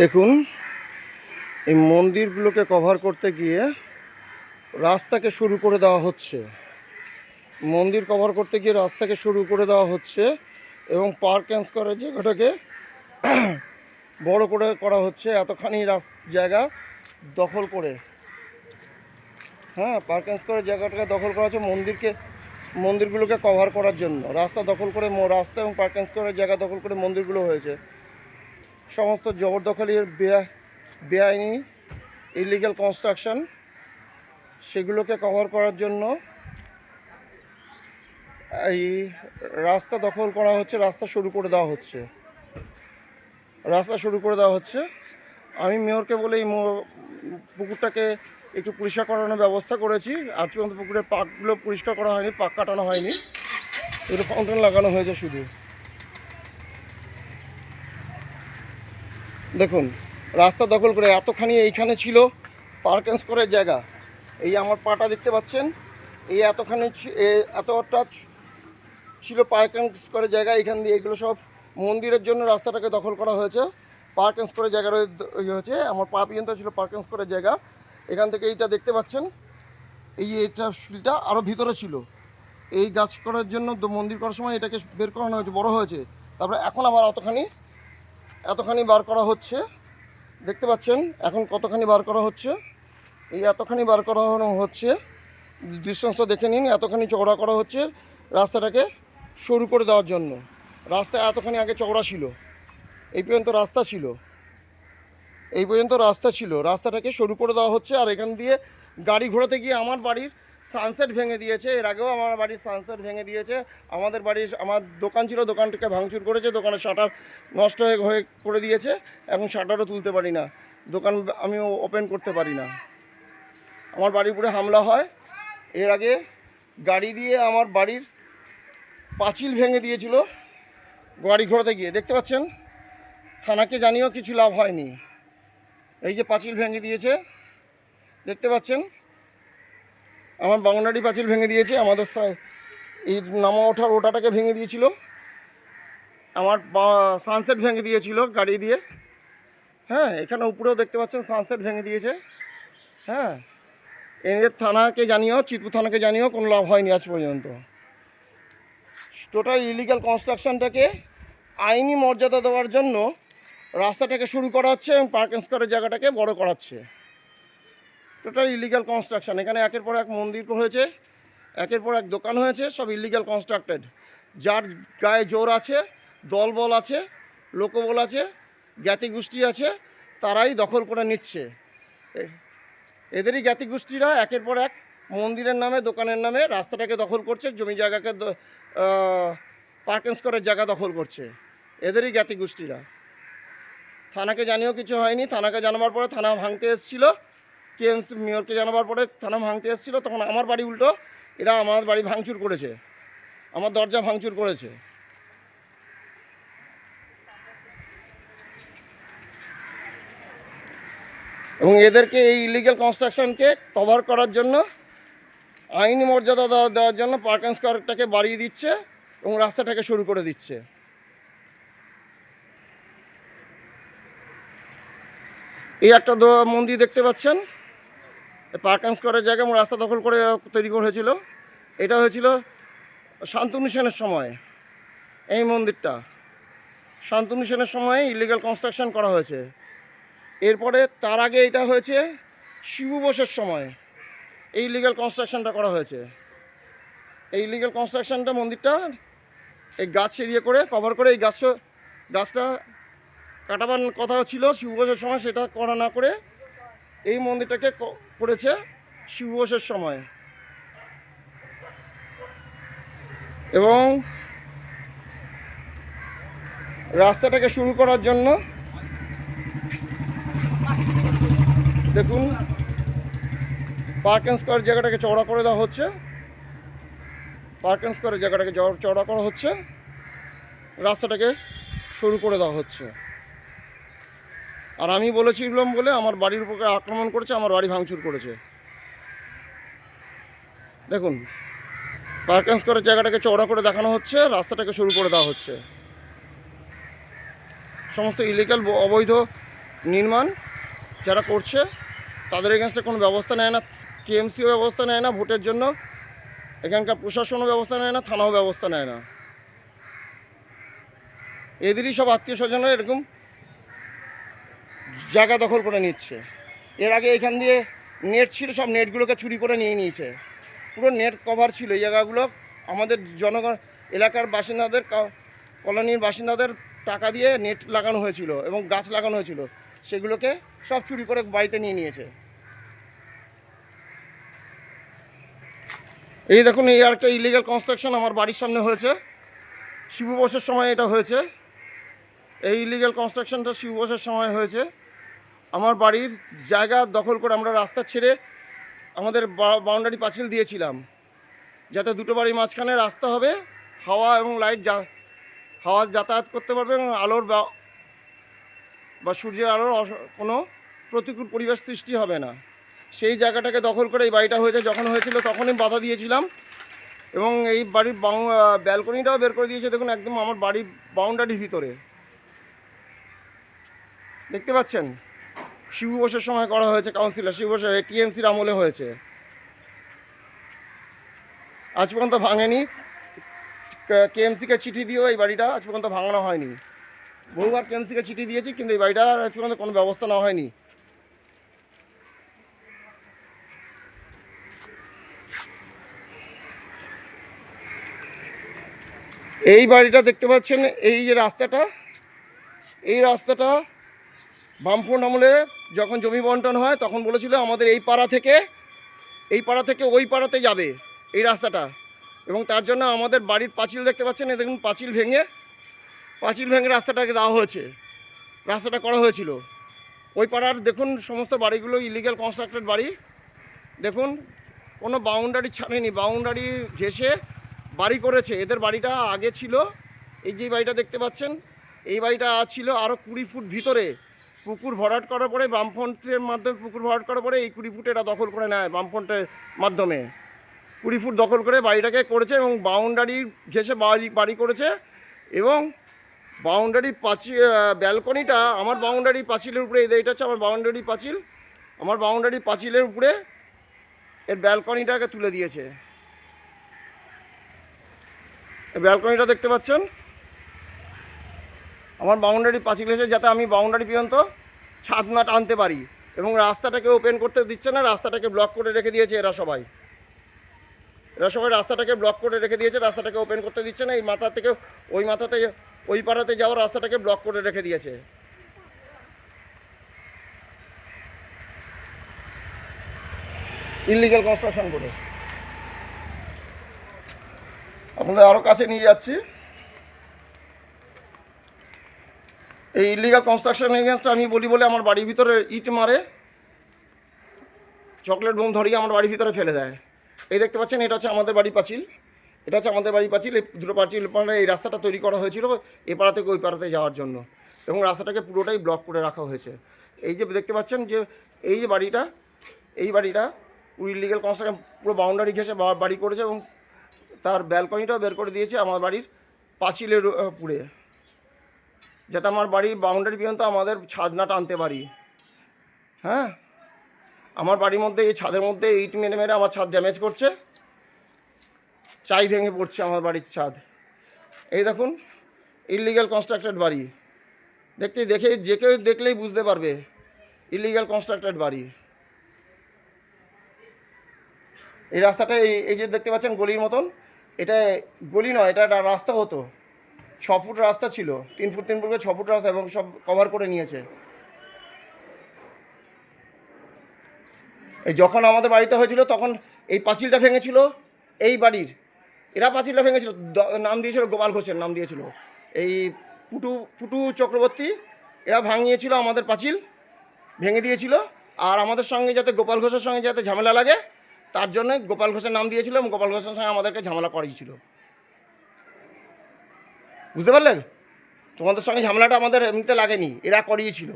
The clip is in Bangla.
দেখুন, এই মন্দিরগুলোকে কভার করতে গিয়ে রাস্তাকে শুরু করে দেওয়া হচ্ছে। মন্দির কভার করতে গিয়ে রাস্তাকে শুরু করে দেওয়া হচ্ছে এবং পার্ক অ্যান্ড স্কোয়ারের জায়গাটাকে বড় করে করা হচ্ছে, এতখানি জায়গা দখল করে। হ্যাঁ পার্ক অ্যান্ড স্কোয়ারের জায়গাটাকে দখল করা হচ্ছে মন্দিরকে মন্দিরগুলোকে কভার করার জন্য। রাস্তা দখল করে রাস্তা এবং পার্ক অ্যান্ড স্কোয়ারের জায়গা দখল করে মন্দিরগুলো হয়েছে। সমস্ত জবরদখলের বেআ- বেআইনি ইলিগ্যাল কনস্ট্রাকশন সেগুলোকে কভার করার জন্য এই রাস্তা দখল করা হচ্ছে, রাস্তা শুরু করে দেওয়া হচ্ছে। রাস্তা শুরু করে দেওয়া হচ্ছে। আমি মেয়রকে বলে এই পুকুরটাকে একটু পরিষ্কার করানোর ব্যবস্থা করেছি। আজ পর্যন্ত পুকুরের পাকগুলো পরিষ্কার করা হয়নি, পাক কাটানো হয়নি। একটু ফাউন্টেন লাগানো হয়েছে শুধু। দেখুন, রাস্তা দখল করে এতখানি এইখানে ছিল পার্ক অ্যান্ড স্কোয়ারের জায়গা। এই আমার পাটা দেখতে পাচ্ছেন, এই এতখানি এতটা ছিল পার্ক অ্যান্ড স্কোয়ারের জায়গা এখান দিয়ে এগুলো সব মন্দিরের জন্য রাস্তাটাকে দখল করা হয়েছে। পার্ক অ্যান্ড স্কোয়ারের জায়গা ইয়ে হয়েছে, আমার পা পর্যন্ত ছিল পার্ক অ্যান্ড স্কোয়ারের জায়গা। এখান থেকে এইটা দেখতে পাচ্ছেন, এই এটা শিলটা আরও ভিতরে ছিল। এই গাছ করার জন্য মন্দির করার সময় এটাকে বের করানো হয়েছে, বড় হয়েছে। তারপরে এখন আবার অতখানি এতখানি বার করা হচ্ছে। দেখতে পাচ্ছেন, এখন কতখানি বার করা হচ্ছে? এই এতখানি বার করানো হচ্ছে ডিস্টেন্সটা দেখে নিন, এতখানি চওড়া করা হচ্ছে রাস্তাটাকে সরু করে দেওয়ার জন্য। রাস্তা এতখানি আগে চওড়া ছিল, এই পর্যন্ত রাস্তা ছিল। এই পর্যন্ত রাস্তা ছিল, রাস্তাটাকে সরু করে দেওয়া হচ্ছে, আর এখান দিয়ে গাড়ি ঘোরাতে গিয়ে আমার বাড়ির সানসেট ভেঙে দিয়েছে। এর আগেও আমার বাড়ির সানসেট ভেঙে দিয়েছে। আমাদের বাড়ির, আমার দোকান ছিল, দোকানটাকে ভাঙচুর করেছে, দোকানের শাটার নষ্ট হয়ে হয়ে করে দিয়েছে এখন শাটারও তুলতে পারি না। দোকান আমি ওপেন করতে পারি না। আমার বাড়ির উপরে হামলা হয়। এর আগে গাড়ি দিয়ে আমার বাড়ির পাঁচিল ভেঙে দিয়েছিল গাড়ি ঘোরাতে গিয়ে। দেখতে পাচ্ছেন? থানাকে জানিয়েও কিছু লাভ হয়নি। এই যে পাঁচিল ভেঙে দিয়েছে, দেখতে পাচ্ছেন? আমার বাংলাডি পাঁচিল ভেঙে দিয়েছে, আমাদের এই নামা ওঠার ওটাটাকে ভেঙে দিয়েছিল। আমার সানসেট ভেঙে দিয়েছিল গাড়ি দিয়ে। হ্যাঁ এখানে উপরেও দেখতে পাচ্ছেন সানসেট ভেঙে দিয়েছে। হ্যাঁ এদের থানাকে জানিয়েও চিতপুর থানাকে জানিয়েও কোনো লাভ হয়নি আজ পর্যন্ত। টোটাল ইলিগাল কনস্ট্রাকশনটাকে আইনি মর্যাদা দেওয়ার জন্য রাস্তাটাকে শুরু করা হচ্ছে এবং পার্কিং স্কোয়ারের জায়গাটাকে বড় করাচ্ছে টোটাল ইলিগাল কনস্ট্রাকশন। এখানে একের পর এক মন্দির হয়েছে, একের পর এক দোকান হয়েছে, সব ইলিগাল কনস্ট্রাক্টেড। যার গায়ে জোর আছে, দলবল আছে, লোকবল আছে জ্ঞাতি গোষ্ঠী আছে, তারাই দখল করে নিচ্ছে। এদেরই জ্ঞাতি গোষ্ঠীরা একের পর এক মন্দিরের নামে, দোকানের নামে রাস্তাটাকে দখল করছে, জমি জায়গাকে পার্কিং স্কোয়ারের জায়গা দখল করছে। এদেরই জ্ঞাতি গোষ্ঠীরা থানাকে জানিয়েও কিছু হয়নি, থানাকে জানাবার পরে থানা ভাঙতে এসেছিল। কেএমসি মেয়রকে জানাবার পরে থানা ভাঙতে এসেছিল, তখন আমার বাড়ি উল্টো, এরা আমার বাড়ি ভাঙচুর করেছে। আমার দরজা ভাঙচুর করেছে। এবং এদেরকে এই ইলিগাল কনস্ট্রাকশনকে কভার করার জন্য, আইনি মর্যাদা দেওয়া দেওয়ার জন্য পার্ক স্কোয়ারটাকে বাড়িয়ে দিচ্ছে এবং রাস্তাটাকে শুরু করে দিচ্ছে। এই একটা মন্দির দেখতে পাচ্ছেন। পার্ক স্কোয়ারের জায়গায় এবং রাস্তা দখল করে তৈরি করা হয়েছিল। এটা হয়েছিল শান্তনু সেনের সময়, এই মন্দিরটা। শান্তনু সেনের সময় ইলিগাল কনস্ট্রাকশন করা হয়েছে। এরপরে তার আগে এটা হয়েছে শিবু বোসের সময়, এই লিগাল কনস্ট্রাকশনটা করা হয়েছে। এই লিগাল কনস্ট্রাকশনটা মন্দিরটা এই গাছ এরিয়ে করে কভার করে এই গাছ গাছটা কাটাবার কথা ছিল শিবু বোসের সময়, সেটা করা না করে এই মন্দিরটাকে করেছে শিবু বোসের সময়। এবং রাস্তাটাকে শুরু করার জন্য দেখুন পার্ক অ্যান্ড স্কোয়ার জায়গাটাকে চওড়া করে দেওয়া হচ্ছে। পার্ক অ্যান্ড স্কোয়ারের জায়গাটাকে চওড়া করা হচ্ছে। রাস্তাটাকে শুরু করে দেওয়া হচ্ছে। আর আমি বলেছিলাম বলে আমার বাড়ির উপরে আক্রমণ করেছে, আমার বাড়ি ভাঙচুর করেছে। দেখুন পার্কেন্স স্কোয়ারের জায়গাটাকে চওড়া করে দেখানো হচ্ছে, রাস্তাটাকে শুরু করে দেওয়া হচ্ছে। সমস্ত ইলিগাল অবৈধ নির্মাণ যারা করছে, তাদের এগেনস্টে কোনো ব্যবস্থা নেয় না কেএমসিও ব্যবস্থা নেয় না, ভোটের জন্য এখানকার প্রশাসনও ব্যবস্থা নেয় না, থানাও ব্যবস্থা নেয় না। এদেরই সব আত্মীয় স্বজনরা এরকম জায়গা দখল করে নিচ্ছে। এর আগে এখান দিয়ে নেট ছিল, সব নেটগুলোকে চুরি করে নিয়ে নিয়েছে। পুরো নেট কভার ছিল এই জায়গাগুলো। আমাদের জনগণ, এলাকার বাসিন্দাদের কলোনির বাসিন্দাদের টাকা দিয়ে নেট লাগানো হয়েছিল এবং গাছ লাগানো হয়েছিল। সেগুলোকে সব চুরি করে বাড়িতে নিয়ে নিয়েছে। এই দেখুন, এই আরেকটা ইলিগাল কনস্ট্রাকশন আমার বাড়ির সামনে হয়েছে। শিবু বসের সময় এটা হয়েছে। এই ইলিগাল কনস্ট্রাকশনটা শিবু বসের সময় হয়েছে। আমার বাড়ির জায়গা দখল করে আমরা রাস্তা ছেড়ে আমাদের বাউন্ডারি পাঁচিল দিয়েছিলাম। যাতে দুটো বাড়ির মাঝখানে রাস্তা হবে, হাওয়া এবং লাইট যা, হাওয়া যাতায়াত করতে পারবে এবং আলোর বা সূর্যের আলোর কোনো প্রতিকূল পরিবেশ সৃষ্টি হবে না। সেই জায়গাটাকে দখল করে এই বাড়িটা হয়েছে, যখন হয়েছিল তখনই বাধা দিয়েছিলাম এবং এই বাড়ির ব্যালকনিটাও বের করে দিয়েছে, দেখুন একদম আমার বাড়ির বাউন্ডারির ভিতরে। দেখতে পাচ্ছেন? শিবু বোসের সময় করা হয়েছে কাউন্সিলর শিবু বোস টিএমসির আমলে হয়েছে। আজ পর্যন্ত ভাঙেনি। কেএমসিকে চিঠি দিয়েও এই বাড়িটা আজ পর্যন্ত ভাঙানো হয়নি। বহুবার কেএমসিকে চিঠি দিয়েছি, কিন্তু এই বাড়িটা আজ পর্যন্ত কোনো ব্যবস্থা নেওয়া হয়নি। এই বাড়িটা দেখতে পাচ্ছেন, এই যে রাস্তাটা, এই রাস্তাটা বামফ্রন্ট আমলে যখন জমি বন্টন হয়, তখন বলেছিল আমাদের এই পাড়া থেকে, এই পাড়া থেকে ওই পাড়াতে যাবে, এই রাস্তাটা। এবং তার জন্য আমাদের বাড়ির পাঁচিল দেখতে পাচ্ছেন, এই দেখুন পাঁচিল ভেঙে পাঁচিল ভেঙে রাস্তাটাকে দেওয়া হয়েছে। রাস্তাটা করা হয়েছিল। ওই পাড়ার দেখুন সমস্ত বাড়িগুলো ইলিগাল কনস্ট্রাক্টেড বাড়ি। দেখুন, কোনো বাউন্ডারি ছাড়েনি। বাউন্ডারি ঘেসে বাড়ি করেছে। এদের বাড়িটা আগে ছিল। এই যে বাড়িটা দেখতে পাচ্ছেন, এই বাড়িটা ছিল আরও কুড়ি ফুট ভিতরে। পুকুর ভরাট করার পরে বামফ্রন্টের মাধ্যমে পুকুর ভরাট করার পরে এই কুড়ি ফুট এটা দখল করে নেয় বামফ্রন্টের মাধ্যমে। কুড়ি ফুট দখল করে বাড়িটাকে করেছে এবং বাউন্ডারি ঘেসে বাড়ি বাড়ি করেছে এবং বাউন্ডারি পাঁচিল ব্যালকনিটা আমার বাউন্ডারি পাঁচিলের উপরে এটা হচ্ছে আমার বাউন্ডারি পাঁচিল, আমার বাউন্ডারি পাঁচিলের উপরে এর ব্যালকনিটাকে তুলে দিয়েছে। ব্যালকনিটা দেখতে পাচ্ছেন? আমার বাউন্ডারি পাঁচিল এসে যাতে আমি বাউন্ডারি পর্যন্ত ছাদ না টানতে পারি এবং রাস্তাটাকে ওপেন করতে দিচ্ছে না, রাস্তাটাকে ব্লক করে রেখে দিয়েছে এরা সবাই। এরা সবাই রাস্তাটাকে ব্লক করে রেখে দিয়েছে, রাস্তাটাকে ওপেন করতে দিচ্ছে না, এই মাথা থেকে, ওই মাথাতে ওই পাড়াতে যাওয়ার রাস্তাটাকে ব্লক করে রেখে দিয়েছে। ইলিগাল কনস্ট্রাকশন করে। আপনাদের আরও কাছে নিয়ে যাচ্ছি। এই ইলিগাল কনস্ট্রাকশন এগেনস্ট আমি বলি বলে আমার বাড়ির ভিতরে ইট মারে চকলেট বোম ধরিয়ে আমার বাড়ির ভিতরে ফেলে দেয়। এই দেখতে পাচ্ছেন, এটা হচ্ছে আমাদের বাড়ি পাঁচিল। এটা হচ্ছে আমাদের বাড়ি পাঁচিল। এই দুটো পাঁচিল পাড়ে এই রাস্তাটা তৈরি করা হয়েছিল এ পাড়া থেকে ওই পাড়াতে যাওয়ার জন্য এবং রাস্তাটাকে পুরোটাই ব্লক করে রাখা হয়েছে। এই যে দেখতে পাচ্ছেন যে এই যে বাড়িটা, এই বাড়িটা ইলিগাল কনস্ট্রাকশন পুরো বাউন্ডারি ঘেসে বাড়ি করেছে এবং তার ব্যালকনিটাও বের করে দিয়েছে আমার বাড়ির পাঁচিলের পুড়ে। যাতে আমার বাড়ি বাউন্ডারি পর্যন্ত আমাদের ছাদ না টানতে পারি। হ্যাঁ? আমার বাড়ির মধ্যে, এই ছাদের মধ্যে ইট মেরে মেরে আমার ছাদ ড্যামেজ করছে। চাই ভেঙে পড়ছে আমার বাড়ির ছাদ। এই দেখুন ইলিগাল কনস্ট্রাক্টেড বাড়ি। দেখতে, দেখে যে কেউ দেখলেই বুঝতে পারবে ইলিগাল কনস্ট্রাক্টেড বাড়ি। এই রাস্তাটা, এই এই যে দেখতে পাচ্ছেন গলির মতন, এটা গলি নয়, এটা একটা রাস্তা হতো। ছ ফুট রাস্তা ছিল, তিন ফুট তিন ফুট করে ছ ফুট রাস্তা এবং সব কভার করে নিয়েছে। এই যখন আমাদের বাড়িতে হয়েছিল, তখন এই পাঁচিলটা ভেঙেছিল, এই বাড়ির। এরা পাঁচিলটা ভেঙেছিল নাম দিয়েছিল গোপাল ঘোষের নাম দিয়েছিল। এই পুটু পুটু চক্রবর্তী, এরা ভাঙিয়েছিল আমাদের পাঁচিল, ভেঙে দিয়েছিল। আর আমাদের সঙ্গে যাতে গোপাল ঘোষের সঙ্গে যাতে ঝামেলা লাগে, তার জন্য গোপাল ঘোষের নাম দিয়েছিল এবং গোপাল ঘোষের সঙ্গে আমাদেরকে ঝামেলা করিয়েছিল বুঝতে পারলেন? তোমাদের সঙ্গে ঝামেলাটা আমাদের এমনিতে লাগেনি এরা করিয়েছিল।